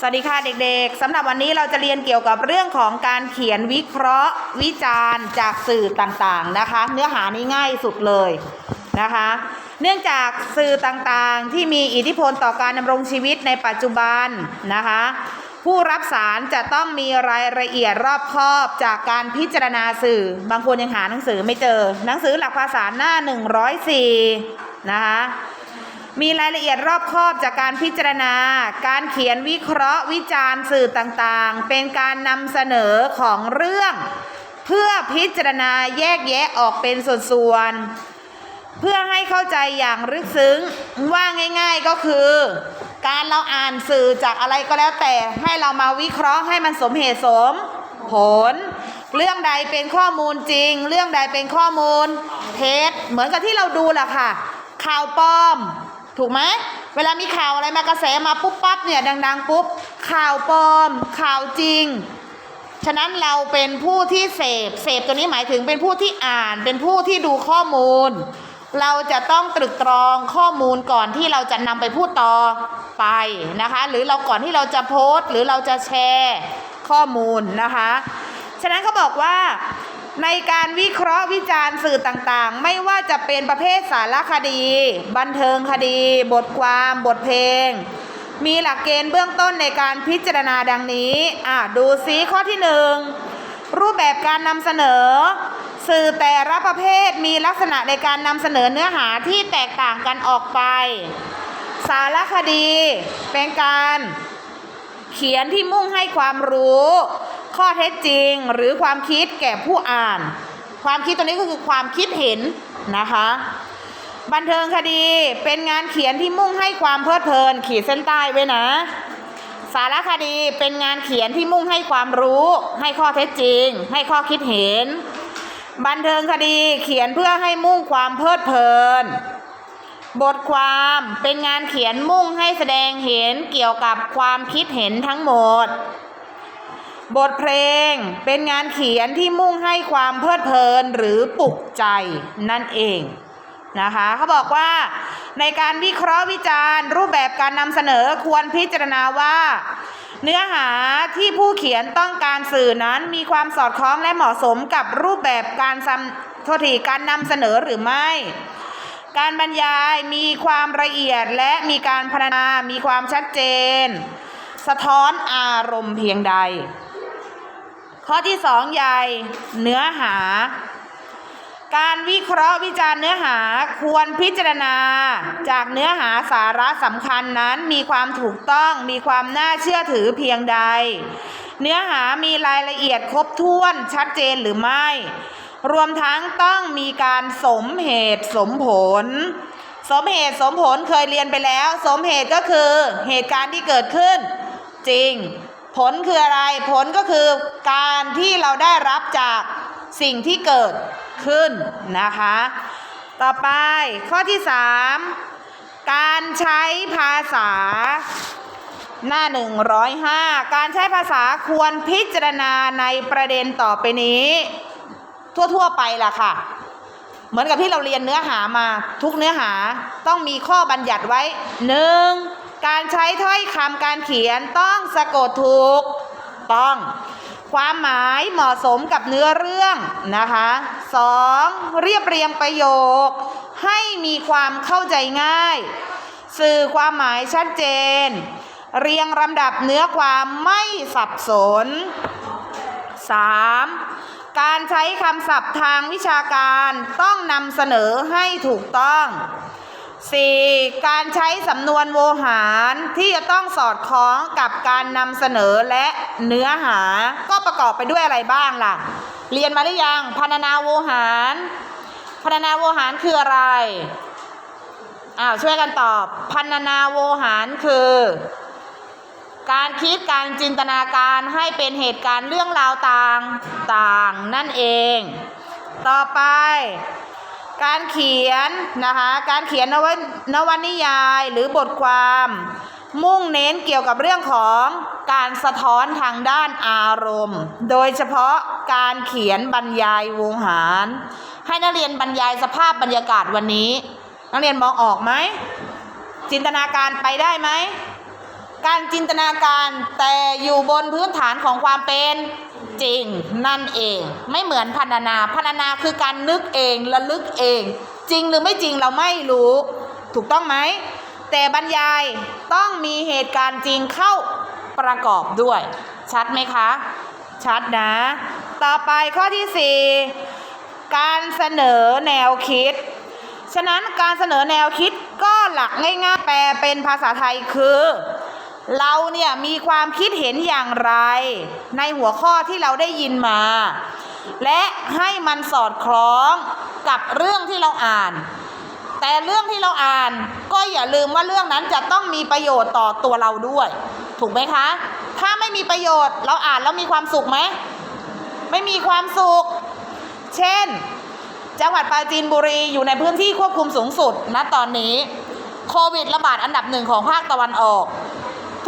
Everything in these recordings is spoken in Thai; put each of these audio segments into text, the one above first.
สวัสดีค่ะเด็กๆสำหรับวันนี้เราจะเรียนเกี่ยวกับเรื่องของการเขียนวิเคราะห์ วิจารณ์จากสื่อต่างๆนะคะ เนื้อหานี้ง่ายสุดเลยนะคะ เนื่องจากสื่อต่างๆที่มีอิทธิพลต่อการดำรงชีวิตในปัจจุบันนะคะ ผู้รับสารจะต้องมีรายละเอียดรอบคอบจากการพิจารณาสื่อ บางคนยังหาหนังสือไม่เจอ หนังสือหลักภาษาหน้า 104นะคะ มีรายละเอียดรอบคอบจากการพิจารณา การเขียนวิเคราะห์วิจารณ์สื่อต่างๆ เป็นการนำเสนอของเรื่อง เพื่อพิจารณาแยกแยะออกเป็นส่วนๆ เพื่อให้เข้าใจอย่างลึกซึ้งว่าง่าย ๆก็คือ การเราอ่านสื่อจากอะไรก็แล้วแต่ให้เรามาวิเคราะห์ให้มันสมเหตุสมผล เรื่องใดเป็นข้อมูลจริง เรื่องใดเป็นข้อมูลเท็จเหมือนกับที่เราดูแหละค่ะข่าวปลอม ถูกไหมเวลามีข่าวอะไรมากระแสมาปุ๊บปั๊บเนี่ยดัง ๆ ปุ๊บข่าวปลอม ข่าวจริง ฉะนั้นเราเป็นผู้ที่เสพเสพตัวนี้หมายถึงเป็นผู้ที่อ่าน เป็นผู้ที่ดูข้อมูล เราจะต้องตรึกตรองข้อมูลก่อนที่เราจะนำไปพูดต่อไปนะคะ หรือเราก่อนที่เราจะโพสต์ หรือเราจะแชร์ข้อมูลนะคะ ฉะนั้นเขาบอกว่า ในการวิเคราะห์วิจารณ์สื่อต่างๆ ไม่ว่าจะเป็นประเภทสารคดี บันเทิงคดี บทความบทเพลง มีหลักเกณฑ์เบื้องต้นในการพิจารณาดังนี้อะดูซิข้อที่หนึ่งรูปแบบการนำเสนอ สื่อแต่ละประเภทมีลักษณะในการนำเสนอเนื้อหาที่แตกต่างกันออกไป สารคดี เป็นการเขียนที่มุ่งให้ความรู้ ข้อเท็จจริงหรือความคิดแก่ผู้อ่าน ความคิดตัวนี้ก็คือความคิดเห็นนะคะ บันเทิงคดีเป็นงานเขียนที่มุ่งให้ความเพลิดเพลิน ขีดเส้นใต้ไว้นะ สารคดีเป็นงานเขียนที่มุ่งให้ความรู้ ให้ข้อเท็จจริง ให้ข้อคิดเห็น บันเทิงคดีเขียนเพื่อให้มุ่งความเพลิดเพลินบทความเป็นงานเขียนมุ่งให้แสดงเห็นเกี่ยวกับความคิดเห็นทั้งหมด บทเพลงเป็นงานเขียนที่มุ่งให้ความเพลิดเพลินหรือปลุกใจนั่นเองนะคะเขาบอกว่าในการวิเคราะห์วิจารณ์ รูปแบบการนำเสนอควรพิจารณาว่า เนื้อหาที่ผู้เขียนต้องการสื่อนั้นมีความสอดคล้องและเหมาะสมกับรูปแบบการโทษทีการนำเสนอหรือไม่ การบรรยายมีความละเอียดและมีการพรรณนา มีความชัดเจน สะท้อนอารมณ์เพียงใด ข้อที่สองใหญ่เนื้อหา การวิเคราะห์วิจารณ์เนื้อหาควรพิจารณา จากเนื้อหาสาระสำคัญนั้นมีความถูกต้องมีความน่าเชื่อถือเพียงใด เนื้อหามีรายละเอียดครบถ้วนชัดเจนหรือไม่ รวมทั้งต้องมีการสมเหตุสมผลสมเหตุสมผลเคยเรียนไปแล้ว สมเหตุก็คือเหตุการณ์ที่เกิดขึ้น จริง ผลคืออะไร ผลก็คือการที่เราได้รับจากสิ่งที่เกิดขึ้นนะคะ ต่อไปข้อที่ 3 การใช้ภาษาหน้า 105 การใช้ภาษาควรพิจารณาในประเด็นต่อไปนี้ ทั่ว ๆ ไปล่ะค่ะ เหมือนกับที่เราเรียนเนื้อหามา ทุกเนื้อหาต้องมีข้อบัญญัติไว้หนึ่ง การใช้ถ้อยคำการเขียนต้องสะกดถูกต้อง ความหมายเหมาะสมกับเนื้อเรื่องนะคะสองเรียบเรียงประโยค ให้มีความเข้าใจง่าย สื่อความหมายชัดเจน เรียงลำดับเนื้อความไม่สับสน 3. การใช้คำศัพท์ทางวิชาการต้องนำเสนอให้ถูกต้อง 4. การใช้สำนวนโวหารที่จะต้องสอดคล้องกับการนำเสนอและเนื้อหา ก็ประกอบไปด้วยอะไรบ้างล่ะ เรียนมาหรือยังพรรณนาโวหารพรรณนาโวหารคืออะไรอ้าวช่วยกันตอบพรรณนาโวหารคือ การคิดการจินตนาการให้เป็นเหตุการณ์เรื่องราวต่างต่างนั่นเอง ต่อไป การเขียนนะคะการเขียนนวนวนิยายหรือบทความ มุ่งเน้นเกี่ยวกับเรื่องของการสะท้อนทางด้านอารมณ์ โดยเฉพาะการเขียนบรรยายวงหาร ให้นักเรียนบรรยายสภาพบรรยากาศวันนี้ นักเรียนมองออกไหมจินตนาการไปได้ไหมการการจินตนาการแต่อยู่บนพื้นฐานของความเป็น จริงนั่นเอง ไม่เหมือนพันนาพันนาคือการนึกเองระลึกเอง จริงหรือไม่จริงเราไม่รู้ ถูกต้องไหม แต่บรรยายต้องมีเหตุการณ์จริงเข้าประกอบด้วย ชัดไหมคะ ชัดนะ ต่อไปข้อที่ 4 การเสนอแนวคิด ฉะนั้นการเสนอแนวคิดก็หลักง่ายๆแปลเป็นภาษาไทยคือ เราเนี่ยมีความคิดเห็นอย่างไร ในหัวข้อที่เราได้ยินมา และให้มันสอดคล้องกับเรื่องที่เราอ่าน แต่เรื่องที่เราอ่านก็อย่าลืมว่าเรื่องนั้นจะต้องมีประโยชน์ต่อตัวเราด้วย ถูกไหมคะ ถ้าไม่มีประโยชน์เราอ่านแล้วมีความสุขไหมไม่มีความสุข เช่น จังหวัดปราจีนบุรีอยู่ในพื้นที่ควบคุมสูงสุดณตอนนี้ โควิดระบาดอันดับหนึ่งของภาคตะวันออก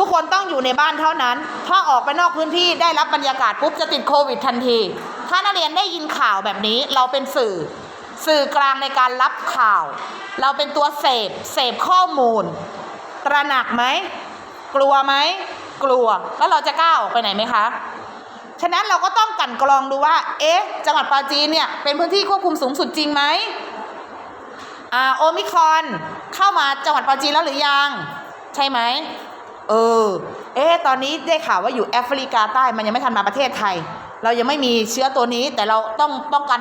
ทุกคนต้องอยู่ในบ้านเท่านั้น ถ้าออกไปนอกพื้นที่ได้รับบรรยากาศปุ๊บจะติดโควิดทันที ถ้านักเรียนได้ยินข่าวแบบนี้เราเป็นสื่อ สื่อกลางในการรับข่าว เราเป็นตัวเสพเสพข้อมูล ตระหนักไหม กลัวไหม กลัว แล้วเราจะกล้าออกไปไหนไหมคะฉะนั้นเราก็ต้องกันกรองดูว่า เอ๊ะ จังหวัดปราจีนเนี่ย เป็นพื้นที่ควบคุมสูงสุดจริงไหมอ่า โอมิครอนเข้ามาจังหวัดปราจีนแล้วหรือยัง ใช่ไหม เออ เอ๊ะตอนนี้ได้ข่าวว่าอยู่แอฟริกาใต้มันยังไม่ทันมาประเทศไทย เรายังไม่มีเชื้อตัวนี้ แต่เราต้องป้องกัน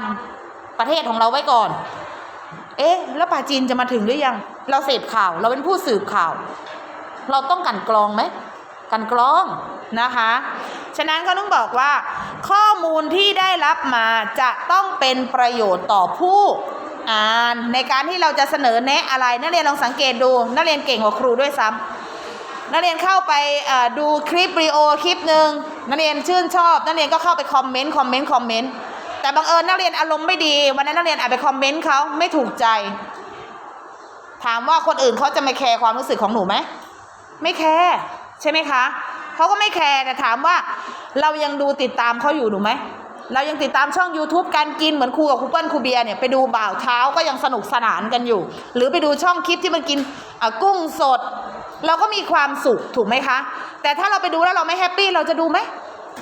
ประเทศของเราไว้ก่อน เอ๊ะ แล้วปราจีนจะมาถึงหรือยัง เราเสพข่าว เราเป็นผู้สืบข่าว เราต้องกันกรองไหมกันกรองนะคะ ฉะนั้นเขาต้องบอกว่า ข้อมูลที่ได้รับมาจะต้องเป็นประโยชน์ต่อผู้อ่านในการที่เราจะเสนอแนะอะไรนักเรียนลองสังเกตดูนักเรียนเก่งกว่าครูด้วยซ้ำ นักเรียนเข้าไปดูคลิปวิดีโอคลิปหนึ่งนักเรียนชื่นชอบ นักเรียนก็เข้าไปคอมเมนต์คอมเมนต์คอมเมนต์แต่บังเอิญนักเรียนอารมณ์ไม่ดี วันนั้นนักเรียนอานไปคอมเมนต์เขาไม่ถูกใจ ถามว่าคนอื่นเขาจะไม่แคร์ความรู้สึกของหนูไหมไม่แคร์ใช่ไหมคะเขาก็ไม่แคร์แต่ถามว่าเรายังดูติดตามเขาอยู่หนูไหมเรายังติดตามช่อง YouTube การกินเหมือนครูกับครูเปิ้ลครูเบียร์เนี่ยไปดูบ่าวเช้าก็ยังสนุกสนานกันอยู่ หรือไปดูช่องคลิปที่มันกินกุ้งสด เราก็มีความสุขถูกไหมคะ แต่ถ้าเราไปดูแล้วเราไม่แฮปปี้เราจะดูไหม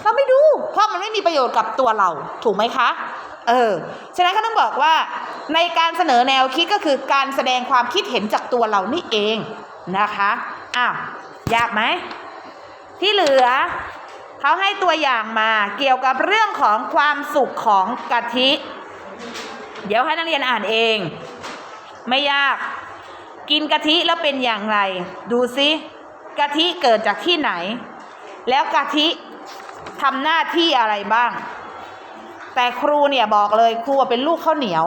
เราไม่ดู เพราะมันไม่มีประโยชน์กับตัวเราถูกไหมคะ เออ ฉะนั้นก็ต้องบอกว่า ในการเสนอแนวคิดก็คือการแสดงความคิดเห็นจากตัวเรานี่เองนะคะอ้าวยากไหมที่เหลือเขาให้ตัวอย่างมาเกี่ยวกับเรื่องของความสุขของกะทิ เดี๋ยวให้นักเรียนอ่านเอง ไม่ยาก กินกะทิแล้วเป็นอย่างไร ดูซิกะทิเกิดจากที่ไหน แล้วกะทิทำหน้าที่อะไรบ้าง แต่ครูเนี่ยบอกเลยครูเป็นลูกข้าวเหนียว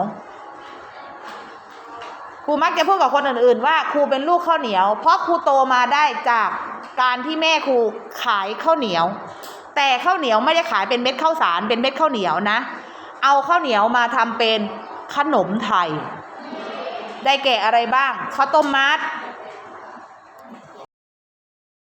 ครูมักจะพูดกับคนอื่นๆ ว่าครูเป็นลูกข้าวเหนียว เพราะครูโตมาได้จากการที่แม่ครูขายข้าวเหนียว แต่ข้าวเหนียวไม่ได้ขายเป็นเม็ดข้าวสารเป็นเม็ดข้าวเหนียวนะ เอาข้าวเหนียวมาทำเป็นขนมไทย ได้แก่อะไรบ้างข้าวต้มมัด